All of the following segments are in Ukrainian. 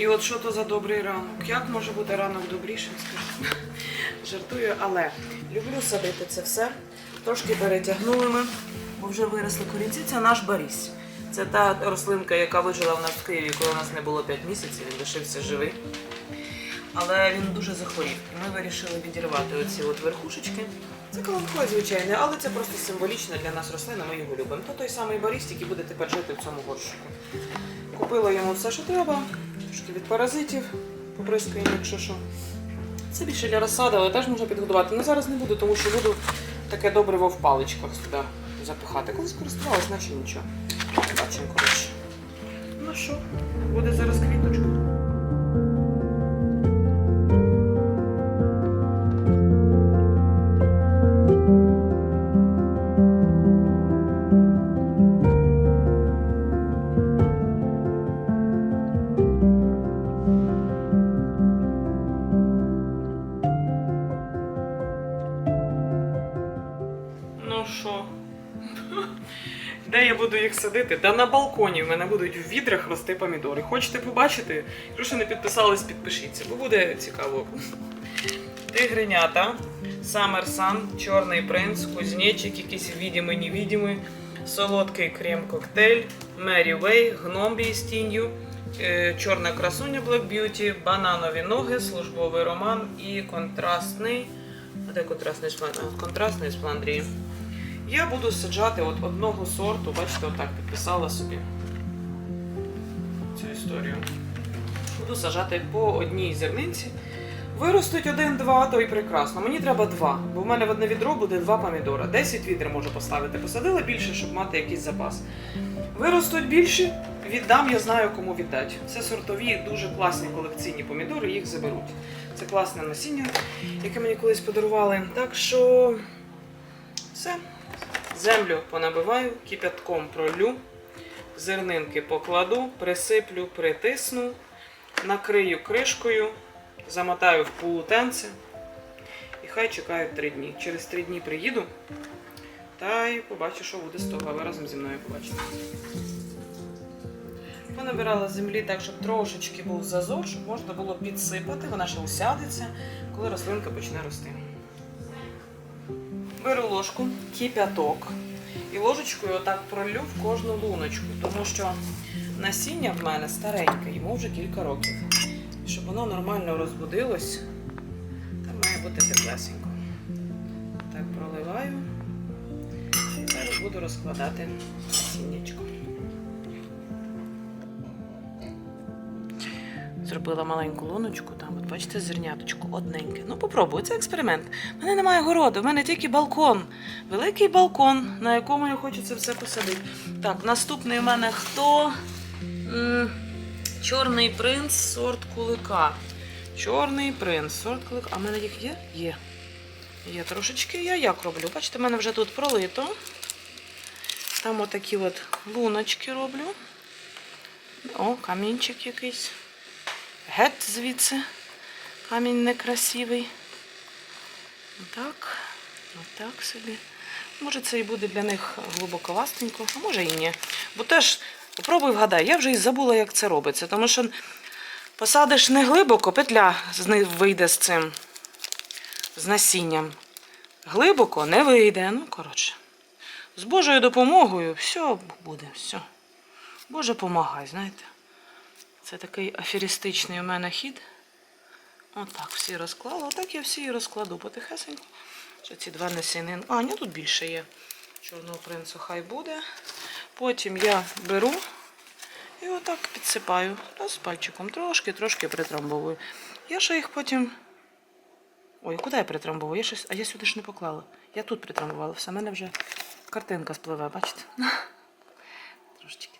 І от що то за добрий ранок? Як може бути ранок добрішим, скажу? Жартую, але люблю садити це все. Трошки перетягнули ми, бо вже виросли корінці. Це наш баріс. Це та рослинка, яка вижила в нас в Києві, коли у нас не було 5 місяців, він лишився живий. Але він дуже захворів. Ми вирішили відірвати оці от верхушечки. Це каланхой звичайний, але це просто символічна для нас рослина, ми його любимо. То той самий баріст, який буде тепер жити в цьому горщику. Купила йому все, що треба, трошки від паразитів, поприскаємо, якщо що. Це більше для розсади, але теж можна підготувати. Ну зараз не буду, тому що буду таке добриво в паличках сюди запихати. Колись користувалась, наче нічого. Бачимо, коротше. Ну що, буде зараз квіточка. Садити? Та на балконі в мене будуть в відрах рости помідори. Хочете побачити? Якщо не підписались, підпишіться, бо буде цікаво. Тигренята, Summer Sun, Чорний принц, кузнечик, якийсь відімий, невідімий, солодкий крем-коктейль, Mary Way, гномбій з тінню, е, чорна красуня Black Beauty, бананові ноги, службовий роман і контрастний. А де контрастний шпан? Контрастний з Фландрії. Я буду саджати от одного сорту, бачите, отак підписала собі цю історію. Буду саджати по одній зернинці. Виростуть один-два, то і прекрасно. Мені треба два, бо в мене в одне відро буде два помідора. Десять відер можу поставити. Посадила більше, щоб мати якийсь запас. Виростуть більше, віддам, я знаю, кому віддати. Це сортові, дуже класні колекційні помідори, їх заберуть. Це класне насіння, яке мені колись подарували. Так що все. Землю понабиваю, кипятком пролю, зернинки покладу, присиплю, притисну, накрию кришкою, замотаю в полотенце і хай чекають три дні. Через три дні приїду та й побачу, що буде з того, а ви разом зі мною побачите. Понабирала землі так, щоб трошечки був зазор, щоб можна було підсипати, вона ще усядеться, коли рослинка почне рости. Беру ложку, кипяток і ложечкою отак пролю в кожну луночку, тому що насіння в мене стареньке, йому вже кілька років. Щоб воно нормально розбудилось, там має бути теплесенько. Так проливаю і зараз буду розкладати насіннячко. Зробила маленьку луночку, там, от бачите, зерняточку, одненьке. Ну, попробую, це експеримент. У мене немає городу, в мене тільки балкон. Великий балкон, на якому я хочу це все посадити. Так, наступний у мене хто? Чорний принц, сорт кулика. Чорний принц, сорт кулика. А в мене їх є? Є. Є трошечки. Я як роблю? Бачите, в мене вже тут пролито. Там отакі от луночки роблю. О, камінчик якийсь. Геть звідси. Камінь некрасивий. Отак. Отак собі. Може, це і буде для них глибоковастенько, а може і ні. Бо теж, попробуй вгадай, я вже і забула, як це робиться. Тому що посадиш не глибоко, петля вийде з цим, з насінням. Глибоко не вийде. Ну, коротше. З Божою допомогою все буде, все. Боже, помагай, знаєте. Це такий аферістичний у мене хід. Отак всі розклала. Отак я всі і розкладу потихесенько. Що ці два насінин. А, ні, тут більше є. Чорного принцу хай буде. Потім я беру і отак підсипаю. З пальчиком трошки, трошки притрамбовую. Я ще їх потім. Ой, куди я притрамбовую? Я щось... А я сюди ж не поклала. Я тут притрамбувала. Все, мене вже картинка спливе, бачите? Трошечки.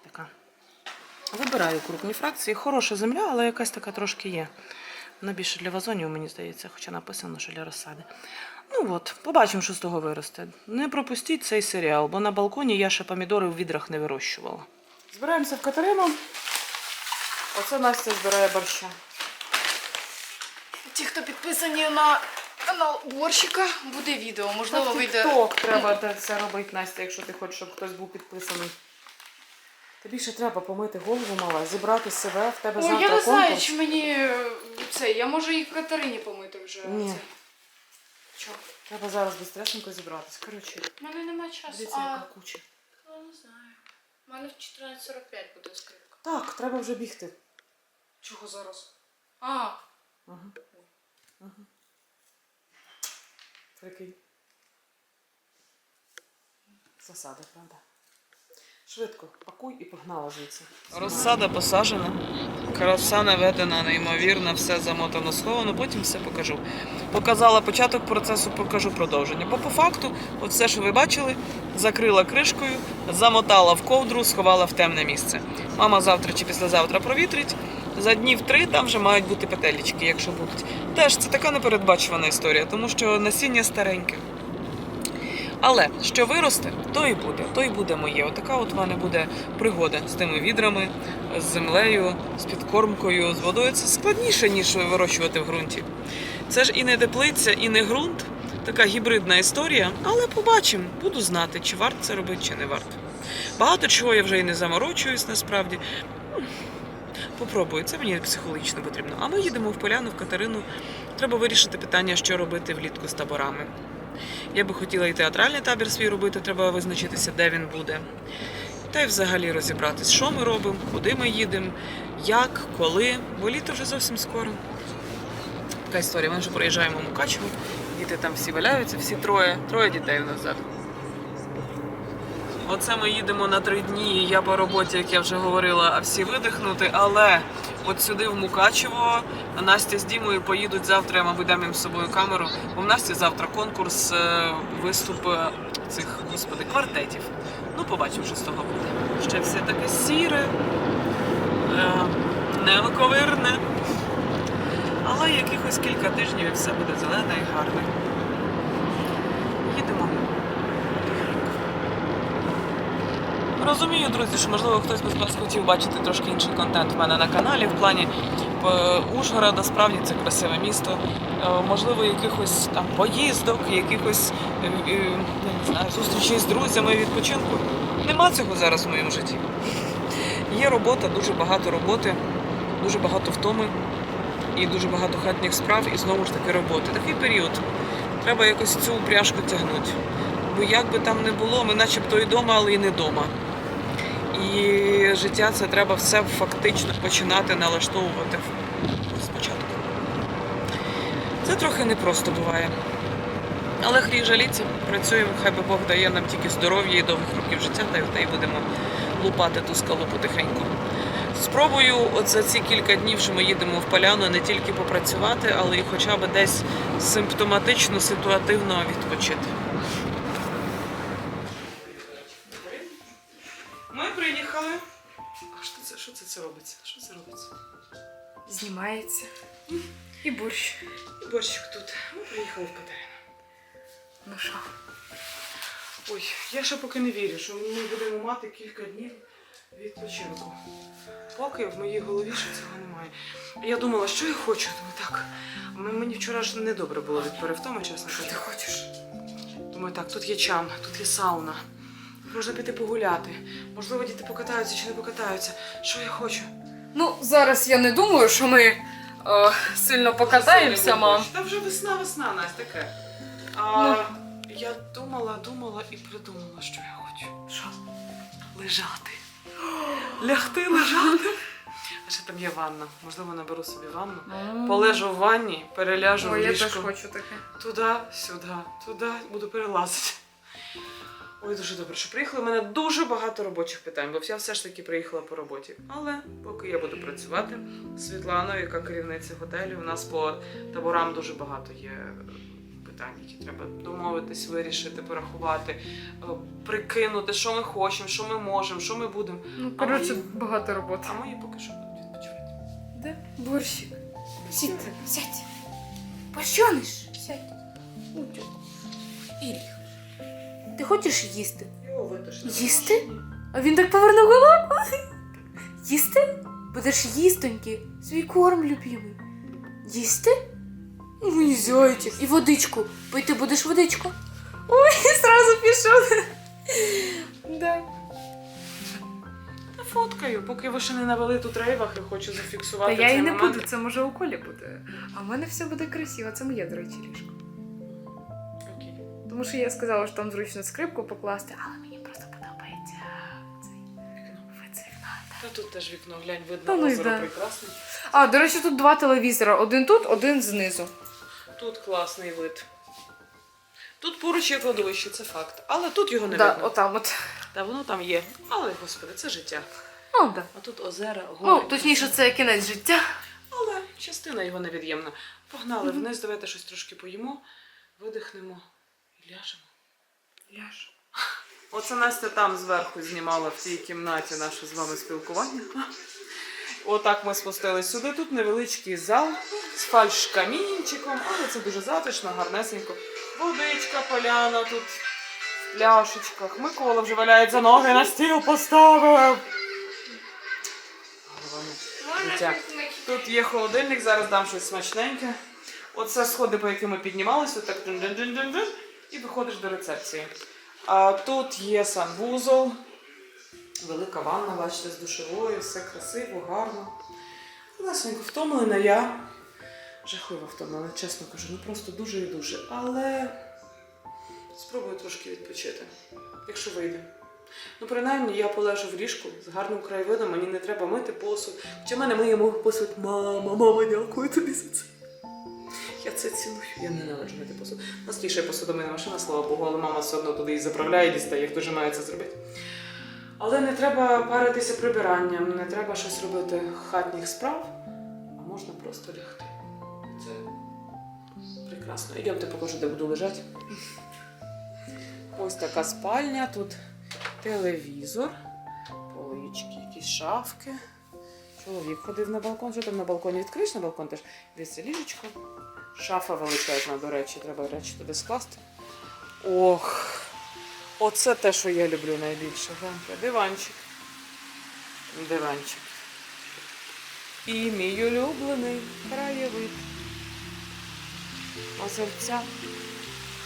Вибираю крупні фракції. Хороша земля, але якась така трошки є. Вона більше для вазонів, мені здається, хоча написано, що для розсади. Ну от, побачимо, що з того виросте. Не пропустіть цей серіал, бо на балконі я ще помідори в відрах не вирощувала. Збираємося в Катерину. Оце Настя збирає борща. Ті, хто підписані на канал Борщика, буде відео. Можливо, вийде. Тік-ток треба це робити, Настя, якщо ти хочеш, щоб хтось був підписаний. Тобі ще треба помити голову мала, зібрати себе, в тебе Ой, завтра я не знаю, чи мені е, це. Я можу і Катерині помити вже. Ні. Що? Треба зараз безстресенько зібратись. Коротше, У мене немає часу. дивіться, а, яка куча. ну, не знаю. У мене в 14.45 буде скрипка. Так, треба вже бігти. Чого зараз? А, Ага. Ага. Прикинь. Засада, правда. Швидко, пакуй і погнала звідси. Розсада посаджена, краса наведена, неймовірна, все замотано, сховано, потім все покажу. Показала початок процесу, покажу продовження. Бо по факту, от все, що ви бачили, закрила кришкою, замотала в ковдру, сховала в темне місце. Мама завтра чи післязавтра провітрить. За днів три там вже мають бути петелічки, якщо будуть. Теж це така непередбачувана історія, тому що насіння стареньке. Але що виросте, то і буде, то і буде моє. Отака от мене буде пригода з тими відрами, з землею, з підкормкою, з водою. Це складніше, ніж вирощувати в ґрунті. Це ж і не теплиця, і не ґрунт. Така гібридна історія, але побачимо, буду знати, чи варто це робити, чи не варто. Багато чого я вже і не заморочуюсь насправді. Попробую, це мені психологічно потрібно. А ми їдемо в поляну, в Катерину. Треба вирішити питання, що робити влітку з таборами. Я би хотіла і театральний табір свій робити, треба визначитися, де він буде. Та й взагалі розібратись, що ми робимо, куди ми їдемо, як, коли, бо літо вже зовсім скоро. Така історія. Ми вже проїжджаємо в Мукачево, діти там всі валяються, всі троє, троє дітей ззаду. Оце ми їдемо на три дні. Я по роботі, як я вже говорила, а всі видихнути. Але от сюди в Мукачево Настя з Дімою поїдуть завтра. Я, мабуть, дам їм з собою камеру. Бо в Насті завтра конкурс, е, виступ е, цих господи квартетів. Ну, побачимо, що з того буде. Ще все таке сіре, е, невиковирне. Але якихось кілька тижнів і все буде зелене і гарне. Їдемо. Розумію, друзі, що можливо хтось би з вас хотів бачити трошки інший контент в мене на каналі в плані е, Ужгорода, справді це красиве місто. Е, Можливо, якихось там поїздок, якихось е, я не знаю, зустрічей з друзями, відпочинку. Нема цього зараз в моєму житті. Є робота, дуже багато роботи, дуже багато втоми і дуже багато хатніх справ, і знову ж таки роботи. Такий період. Треба якось цю упряжку тягнути. Бо як би там не було, ми начебто і вдома, але і не вдома. І життя це треба все фактично починати налаштовувати спочатку. Це трохи непросто буває. Але хрій жаліться, працюємо, хай би Бог дає нам тільки здоров'я і довгих років життя, та й будемо лупати ту скалу потихеньку. Спробую от за ці кілька днів, що ми їдемо в поляну, не тільки попрацювати, але й хоча б десь симптоматично, ситуативно відпочити. Це, робиться? Що це робиться? знімається. І борщ. І Борщик тут. Ми приїхали в Катерину. Ну що? Ой, я ще поки не вірю, що ми будемо мати кілька днів відпочинку. Поки в моїй голові ще цього немає. Я думала, що я хочу. Думаю, так. Мені вчора ж недобре було від перевтоми, чесно Що ти хочеш? Думаю, так, тут є чам, тут є сауна. Можна піти погуляти. Можливо, діти покатаються чи не покатаються. Що я хочу? Ну, зараз я не думаю, що ми е, сильно покатаємося, мам. Та вже весна, весна, Настя, таке. Ну. А, Я думала, думала і придумала, що я хочу. Що? Лежати. Лягти, лежати. А ще там є ванна. Можливо, наберу собі ванну. Полежу в ванні, переляжу Ой, в я ліжко. теж хочу таке. Туди, сюди, туди буду перелазити. Ой, дуже добре, що приїхали. У мене дуже багато робочих питань, бо я все ж таки приїхала по роботі. Але поки я буду працювати з Світланою, яка керівниця готелю, у нас по таборам дуже багато є питань, які треба домовитись, вирішити, порахувати, е, прикинути, що ми хочемо, що ми можемо, що ми будемо. Ну, коротше, мої- багато роботи. А мої поки що будуть відпочивати. Де? Борщик. Сідь, сядь. Пощониш? Сядь. Іріх. Ти хочеш їсти? Їсти? А він так повернув голову. Їсти? Будеш їстоньки. Свій корм любимий. Їсти? Мій зайчик. І водичку. Пити будеш водичку. Ой, сразу пішов. Да. пофоткаю, поки ви ще не навели тут рейвах і хочу Та зафіксувати я цей і не момент. буду, це може у Колі буде. А в мене все буде красиво, це моє, до речі, ліжко. Тому що я сказала, що там зручно скрипку покласти, але мені просто подобається цей вид з вікна. Та тут теж вікно, глянь, видно ну озеро да. прекрасне. А, до речі, тут два телевізора. Один тут, один знизу. Тут класний вид. Тут поруч є кладовище, це факт. Але тут його не да, видно. отам от. Та воно там є. Але, господи, це життя. О, да. А тут озера, гори. Ну, точніше, це кінець життя. Але частина його невід'ємна. Погнали вниз, давайте щось трошки поїмо, видихнемо ляжемо. Ляж. Оце Настя там зверху знімала в цій кімнаті наше з вами спілкування. Отак ми спустились сюди. Тут невеличкий зал з фальшкамінчиком, але це дуже затишно, гарнесенько. Водичка, поляна тут в пляшечках. Микола вже валяється ноги на стіл поставив. Дитя. Тут є холодильник, зараз дам щось смачненьке. Оце сходи, по яким ми піднімалися, так джин-джин-джин-джин, і виходиш до рецепції. А тут є санвузол, велика ванна, бачите, з душовою, все красиво, гарно. Лесенько втомлена я. Жахливо втомлена, чесно кажу, ну просто дуже і дуже. Але спробую трошки відпочити, якщо вийде. Ну, принаймні, я полежу в ліжку з гарним краєвидом, мені не треба мити посуд. Хоча в мене миємо посуд. Мама, мама, дякую тобі за це. Я це ціную. Я ненавиджу мити посуд. У нас тіше посудомийна машина, слава Богу, але мама все одно туди і заправляє, дістає, хто ж має це зробити. Але не треба паритися прибиранням, не треба щось робити хатніх справ, а можна просто лягти. Це прекрасно. Ідемте покажу, де буду лежати. Ось така спальня, тут телевізор, полички, якісь шафки. Чоловік ходив на балкон. Що там на балконі відкриєш на балкон теж? Дивіться, ліжечко. Шафа величезна, до речі, треба речі туди скласти. Ох, оце те, що я люблю найбільше. Гляньте, диванчик. Диванчик. І мій улюблений краєвид. Озерця.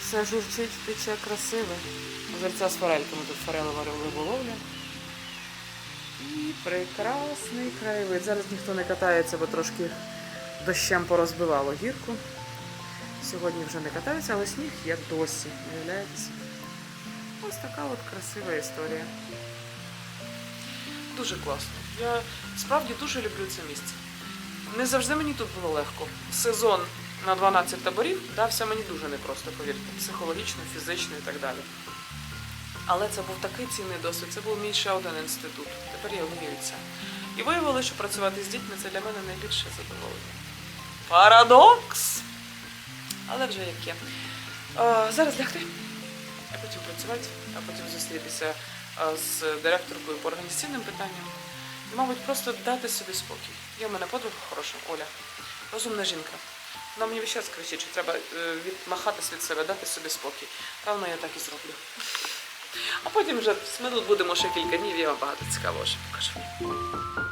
Все журчить, тече красиве. Озерця з форельками. Тут форелева риболовля. І прекрасний краєвид. Зараз ніхто не катається, бо трошки дощем порозбивало гірку. Сьогодні вже не катаються, але сніг є досі. Уявляєте? Ось така от красива історія. Дуже класно. Я справді дуже люблю це місце. Не завжди мені тут було легко. Сезон на 12 таборів дався мені дуже непросто, повірте, психологічно, фізично і так далі. Але це був такий цінний досвід, це був мій ще один інститут. Тепер я вмію це. І виявилося, що працювати з дітьми це для мене найбільше задоволення. Парадокс! Але вже як є. Е, зараз лягти, а потім працювати, а потім зустрітися е, з директоркою по організаційним питанням. І, мабуть, просто дати собі спокій. Є в мене подруга хороша, Оля, розумна жінка. Вона мені весь час кричить, що треба е, відмахатись від себе, дати собі спокій. Певно, я так і зроблю. А потім вже ми тут будемо ще кілька днів, я вам багато цікавого ще покажу.